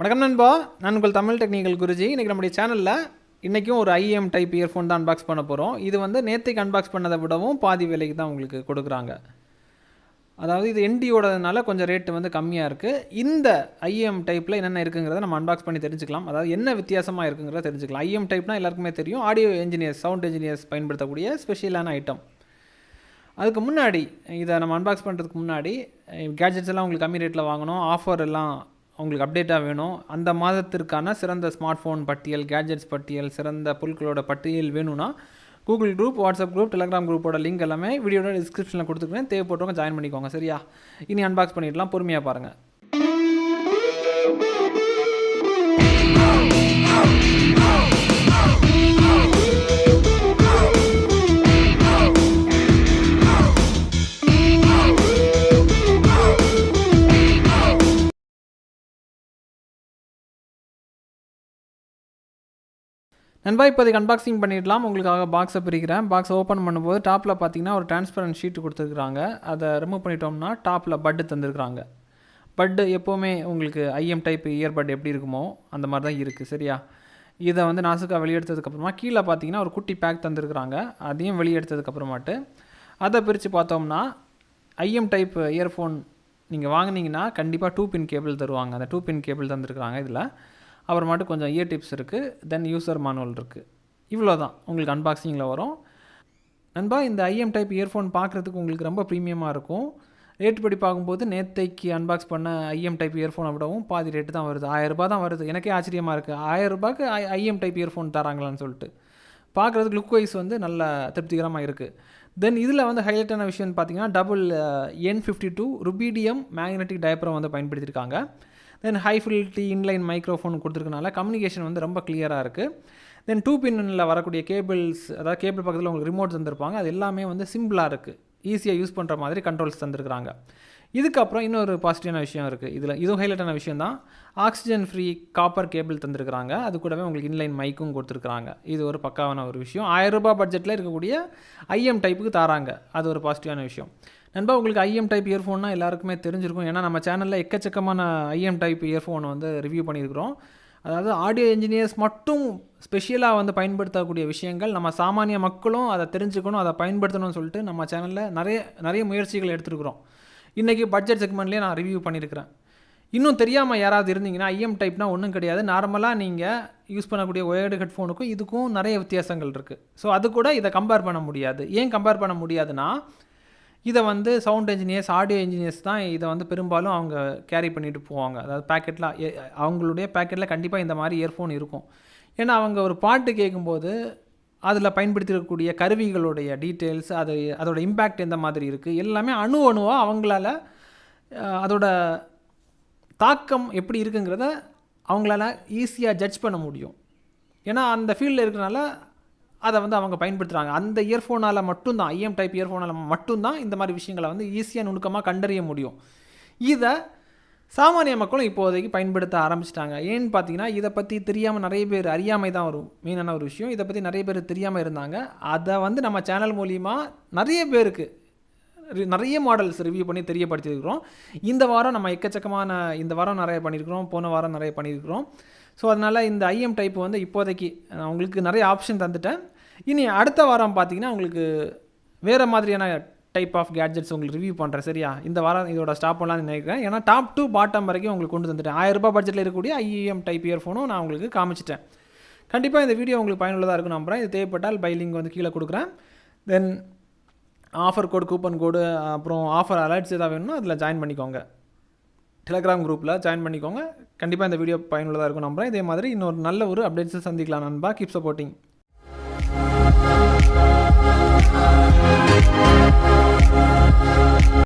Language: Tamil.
வணக்கம் நண்பா. நான் உங்கள் தமிழ் டெக்னிக்கல் குருஜி. இன்றைக்கி நம்முடைய சேனலில் இன்றைக்கும் ஒரு ஐஎம் டைப் இயர்ஃபோன் தான் அன்பாக்ஸ் பண்ண போகிறோம் இது வந்து நேற்றுக்கு அன்பாக்ஸ் பண்ணதை விடவும் பாதி விலைக்கு தான் உங்களுக்கு கொடுக்குறாங்க. அதாவது இது என்டியோடதுனால கொஞ்சம் ரேட்டு வந்து கம்மியாக இருக்குது இந்த ஐஎம் டைப்பில் என்னென்ன இருக்குங்கிறத நம்ம அன்பாக்ஸ் பண்ணி தெரிஞ்சுக்கலாம். அதாவது என்ன வித்தியாசமாக இருக்குங்கிறத தெரிஞ்சுக்கலாம். ஐஎம் டைப்னா எல்லாருக்குமே தெரியும். ஆடியோ என்ஜினியர்ஸ் சவுண்ட் இன்ஜினியர்ஸ் பயன்படுத்தக்கூடிய ஸ்பெஷலான ஐட்டம் அதுக்கு முன்னாடி இதை நம்ம அன்பாக்ஸ் பண்ணுறதுக்கு முன்னாடி கேட்ஜெட்ஸ் எல்லாம் உங்களுக்கு கம்மி ரேட்டில் வாங்கணும். ஆஃபர் எல்லாம் உங்களுக்கு அப்டேட்டாக வேணும். அந்த மாதத்திற்கான சிறந்த ஸ்மார்ட் ஃபோன் பட்டியல் கேட்ஜெட்ஸ் பட்டியல் சிறந்த பொருட்களோட பட்டியல் வேணும்னா Google group WhatsApp group Telegram குரூப்போட லிங்க் எல்லாமே வீடியோட டிஸ்கிரிப்ஷனில் கொடுத்துருக்கேன். தேவைப்பட்டவங்க ஜாயின் பண்ணிக்கோங்க. சரியா? இனி அன்பாக்ஸ் பண்ணிடலாம். பொறுமையாக பாருங்கள் நண்பா இப்போதைக்கு அன்பாக்சிங் பண்ணிடலாம். உங்களுக்காக பாக்ஸை பிரிக்கிறேன். பாக்ஸ் ஓப்பன் பண்ணும்போது டாப்பில் பார்த்தீங்கன்னா ஒரு டிரான்ஸ்பரண்ட் ஷீட் கொடுத்துருக்குறாங்க. அதை ரிமூவ் பண்ணிட்டோம்னா டாப்பில் பட்டு தந்திருக்கிறாங்க. பட்டு எப்போவுமே உங்களுக்கு ஐஎம் டைப் இயர்பட் எப்படி இருக்குமோ அந்த மாதிரி தான் இருக்குது சரியா? இதை வந்து நாசுக்காக வெளியெடுத்ததுக்கப்புறமா கீழே பார்த்தீங்கன்னா ஒரு குட்டி பேக் தந்திருக்கிறாங்க. அதையும் வெளியெடுத்ததுக்கப்புறமாட்டு அதை பிரித்து பார்த்தோம்னா ஐஎம் டைப் இயர்ஃபோன் நீங்கள் வாங்குனீங்கன்னா கண்டிப்பாக டூ பின் கேபிள் தருவாங்க. அந்த டூ பின் கேபிள் தந்திருக்கிறாங்க இதில். அப்புறமாட்டு கொஞ்சம் இயர் டிப்ஸ் இருக்குது தென் யூசர் மானுவல் இருக்குது இவ்வளோ தான் உங்களுக்கு அன்பாக்சிங்கில் வரும். நண்பா இந்த ஐஎம் டைப் இயர்ஃபோன் பார்க்குறதுக்கு உங்களுக்கு ரொம்ப ப்ரீமியமாக இருக்கும். ரேட் படி பார்க்கும்போது நேத்தைக்கு அன்பாக்ஸ் பண்ண ஐஎம் டைப் இயர்ஃபோனை விடவும் பாதி ரேட்டு தான் வருது. ஆயிரரூபா தான் வருது. எனக்கே ஆச்சரியமாக இருக்குது ஆயிரரூபாக்கு ஐ ஐஎம் டைப் இயர்ஃபோன் தராங்களான்னு சொல்லிட்டு. பார்க்குறதுக்கு லுக் வைஸ் வந்து நல்ல திருப்திகரமாக இருக்குது தென் இதில் வந்து ஹைலைட்டான விஷயம்னு பார்த்தீங்கன்னா double N fifty two rubidium magnetic diaphragm வந்து பயன்படுத்தியிருக்காங்க then high fidelity inline microphone கொடுத்துருக்கனால communication வந்து ரொம்ப கிளியராக இருக்குது தென் டூ பின்னில் வரக்கூடிய கேபிள்ஸ் அதாவது கேபிள் பக்கத்தில் உங்களுக்கு ரிமோட் தந்திருப்பாங்க. அது எல்லாமே வந்து சிம்பிளாக இருக்குது ஈஸியாக யூஸ் பண்ணுற மாதிரி கண்ட்ரோல்ஸ் தந்திருக்கிறாங்க. இதுக்கப்புறம் இன்னொரு பாசிட்டிவான விஷயம் இருக்குது இதில் இதுவும் ஹைலைட்டான விஷயம் தான். ஆக்சிஜன் ஃப்ரீ காப்பர் கேபிள் தந்திருக்கிறாங்க. அது கூடவே உங்களுக்கு இன்லைன் மைக்கும் கொடுத்துருக்குறாங்க. இது ஒரு பக்காவான ஒரு விஷயம். ஆயிரரூபா பட்ஜெட்டில் இருக்கக்கூடிய ஐஎம் டைப்புக்கு தராங்க. அது ஒரு பாசிட்டிவான விஷயம். நண்பா உங்களுக்கு ஐஎம் டைப் இயர்ஃபோன்னா எல்லாருக்குமே தெரிஞ்சிருக்கும். ஏன்னா நம்ம சேனலில் எக்கச்சக்கமான ஐஎம் டைப் இயர்ஃபோனை வந்து ரிவ்யூ பண்ணியிருக்கிறோம். அதாவது ஆடியோ இன்ஜினியர்ஸ் மட்டும் ஸ்பெஷலாக வந்து பயன்படுத்தக்கூடிய விஷயங்கள் நம்ம சாமானிய மக்களும் அதை தெரிஞ்சுக்கணும் அதை பயன்படுத்தணும்னு சொல்லிட்டு நம்ம சேனலில் நிறைய நிறைய முயற்சிகள் எடுத்துருக்குறோம். இன்றைக்கி பட்ஜெட் செக்மெண்ட்லேயே நான் ரிவ்யூ பண்ணியிருக்கிறேன். இன்னும் தெரியாமல் யாராவது இருந்தீங்கன்னா ஐஎம் டைப்னா ஒன்றும் கிடையாது. நார்மலாக நீங்கள் யூஸ் பண்ணக்கூடிய ஒயர்டு ஹெட்ஃபோனுக்கும் இதுக்கும் நிறைய வித்தியாசங்கள் இருக்குது ஸோ அது கூட இதை கம்பேர் பண்ண முடியாது. ஏன் கம்பேர் பண்ண முடியாதுன்னா இதை வந்து சவுண்ட் இன்ஜினியர்ஸ் ஆடியோ இன்ஜினியர்ஸ் தான் இதை வந்து பெரும்பாலும் அவங்க கேரி பண்ணிட்டு போவாங்க. அதாவது பேக்கெட்டில் அவங்களுடைய பேக்கெட்டில் கண்டிப்பாக இந்த மாதிரி இயர்ஃபோன் இருக்கும். ஏன்னா அவங்க ஒரு பாட்டு கேட்கும்போது அதில் பயன்படுத்திருக்கக்கூடிய கருவிகளுடைய டீட்டெயில்ஸ் அது அதோட இம்பேக்ட் எந்த மாதிரி இருக்குது எல்லாமே அணு அணுவாக அவங்களால அதோட தாக்கம் எப்படி இருக்குங்கிறத அவங்களால ஈஸியாக ஜட்ஜ் பண்ண முடியும். ஏன்னா அந்த ஃபீல்டில் இருக்கிறனால அதை வந்து அவங்க பயன்படுத்துகிறாங்க அந்த இயர்ஃபோனால் மட்டும்தான் ஐஎம் டைப் இயர்ஃபோனால் மட்டும்தான் இந்த மாதிரி விஷயங்களை வந்து ஈஸியாக நுணுக்கமாக கண்டறிய முடியும். இதை சாமானிய மக்களும் இப்போதைக்கு பயன்படுத்த ஆரம்பிச்சிட்டாங்க. ஏன்னு பார்த்தீங்கன்னா இதை பற்றி தெரியாமல் நிறைய பேர் அறியாமை தான் ஒரு மெயினான ஒரு விஷயம். இதை பற்றி நிறைய பேர் தெரியாமல் இருந்தாங்க. அதை வந்து நம்ம சேனல் மூலிமா நிறைய பேருக்கு நிறைய மாடல்ஸ் ரிவ்யூ பண்ணி தெரியப்படுத்தியிருக்கிறோம். இந்த வாரம் நம்ம எக்கச்சக்கமான இந்த வாரம் நிறைய பண்ணியிருக்கிறோம் போன வாரம் நிறைய பண்ணியிருக்கிறோம். ஸோ அதனால் இந்த ஐஎம் டைப் வந்து இப்போதைக்கு நான் உங்களுக்கு நிறைய ஆப்ஷன் தந்துட்டேன். இனி அடுத்த வாரம் பார்த்தீங்கன்னா உங்களுக்கு வேறு மாதிரியான டைப் ஆஃப் கேட்ஜெட்ஸ் உங்களுக்கு ரிவ்யூ பண்ணுறேன் சரியா? இந்த வாரம் இதோட ஸ்டாப் பண்ணலாம்னு நினைக்கிறேன். ஏன்னா டாப் டூ பாட்டம் வரைக்கும் உங்களுக்கு கொண்டு வந்துட்டேன் ஆயிரரூபா பட்ஜெட்டில் இருக்கக்கூடிய ஐஎம் டைப் இயர்ஃபோனும் நான் உங்களுக்கு காமிச்சிட்டேன். கண்டிப்பாக இந்த வீடியோ உங்களுக்கு பயனுள்ளதாக இருக்கும் நம்புகிறேன் இது தேவைப்பட்டால் பை லிங்க் வந்து கீழே கொடுக்குறேன். தென் ஆஃபர் கோடு கூப்பன் கோடு அப்புறம் ஆஃபர் அலர்ட்ஸ் எதாவது வேணும்னா அதில் ஜாயின் பண்ணிக்கோங்க. டெலகிராம் குரூப்பில் ஜாயின் பண்ணிக்கோங்க. கண்டிப்பாக இந்த வீடியோ பயனுள்ளதாக இருக்கும் நம்புகிறேன் இதே மாதிரி இன்னொரு நல்ல ஒரு அப்டேட்ஸை சந்திக்கலாம் நண்பா. Keep supporting